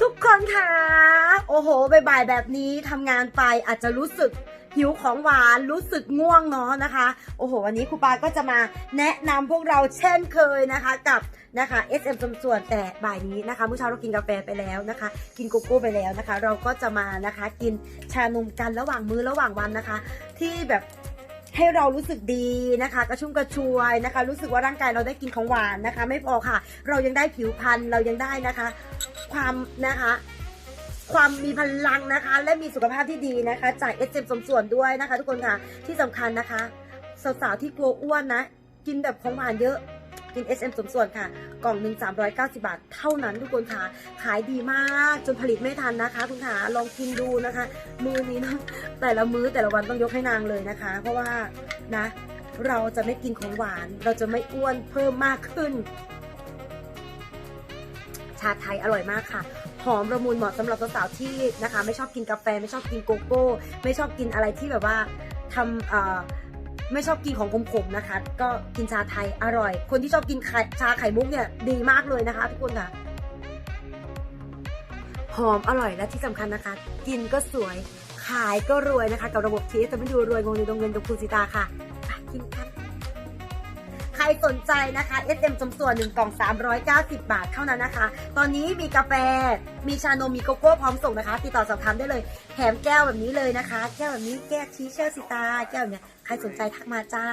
ทุกคนค่ะโอ้โหบ่ายๆแบบนี้ทำงานไปอาจจะรู้สึกหิวของหวานรู้สึกง่วงเนาะนะคะ โอ้โห วันนี้ครูปาก็จะมาแนะนำพวกเราเช่นเคยนะคะกับนะคะ SM สมส่วนแต่บ่ายนี้นะคะเมื่อเช้าเรากินกาแฟไปแล้วนะคะ กินโกโก้ไปแล้วนะคะ เราก็จะมานะคะกินชานมกันระหว่างมื้อระหว่างวันนะคะ ที่แบบ ให้เรารู้สึกดีนะคะ กระชุ่มกระชวยนะคะ รู้สึกว่าร่างกายเราได้กินของหวานนะคะ ไม่พอค่ะ เรายังได้ผิวพรรณเรายังได้นะคะ ความนะคะความมีพลังนะคะ และมีสุขภาพที่ดีนะคะ จากเอสเจมสมส่วนด้วยนะคะ ทุกคนค่ะที่สำคัญนะคะ สาวๆที่กลัวอ้วนนะ กินแบบของหวานเยอะ กิน SM สมส่วนค่ะ กล่องหนึ่ง390 บาท เท่านั้นทุกคนค่ะ ขายดีมากจนผลิตไม่ทันนะคะ คุณขาลองกินดูนะคะ มือนี้นะแต่ละมื้อแต่ละวันต้องยกให้นางเลยนะคะ เพราะว่านะ เราจะไม่กินของหวาน เราจะไม่อ้วนเพิ่มมากขึ้น ชาไทยอร่อยมากค่ะหอมระมุนเหมาะสำหรับสาวๆที่นะคะ ไม่ชอบกินกาแฟ ไม่ชอบกินโกโก้ ไม่ชอบกินอะไรที่แบบว่าทำเอ่อ ไม่ชอบกินของขมๆนะคะ ก็กินชาไทยอร่อย คนที่ชอบกินไข่ชาไข่มุกเนี่ยดีมากเลยนะคะ ทุกคนค่ะหอมอร่อยและที่สำคัญนะคะ กินก็สวยขายก็รวยนะคะ กับระบบ TS จะไม่ดูรวยงงในดงเงินดงคุณสิตาค่ะไปกินกัน รสนใจนะคะ SM สมส่วน1กล่อง 390 บาทเท่านั้นนะคะ ตอนนี้มีกาแฟ มีชานม มีโกโก้พร้อมส่งนะคะ ติดต่อสอบถามได้เลย แถมแก้วแบบนี้เลยนะคะ แก้วแบบนี้แก้วชีเชอร์สิตา แก้วเนี้ยใครสนใจทักมาจ้า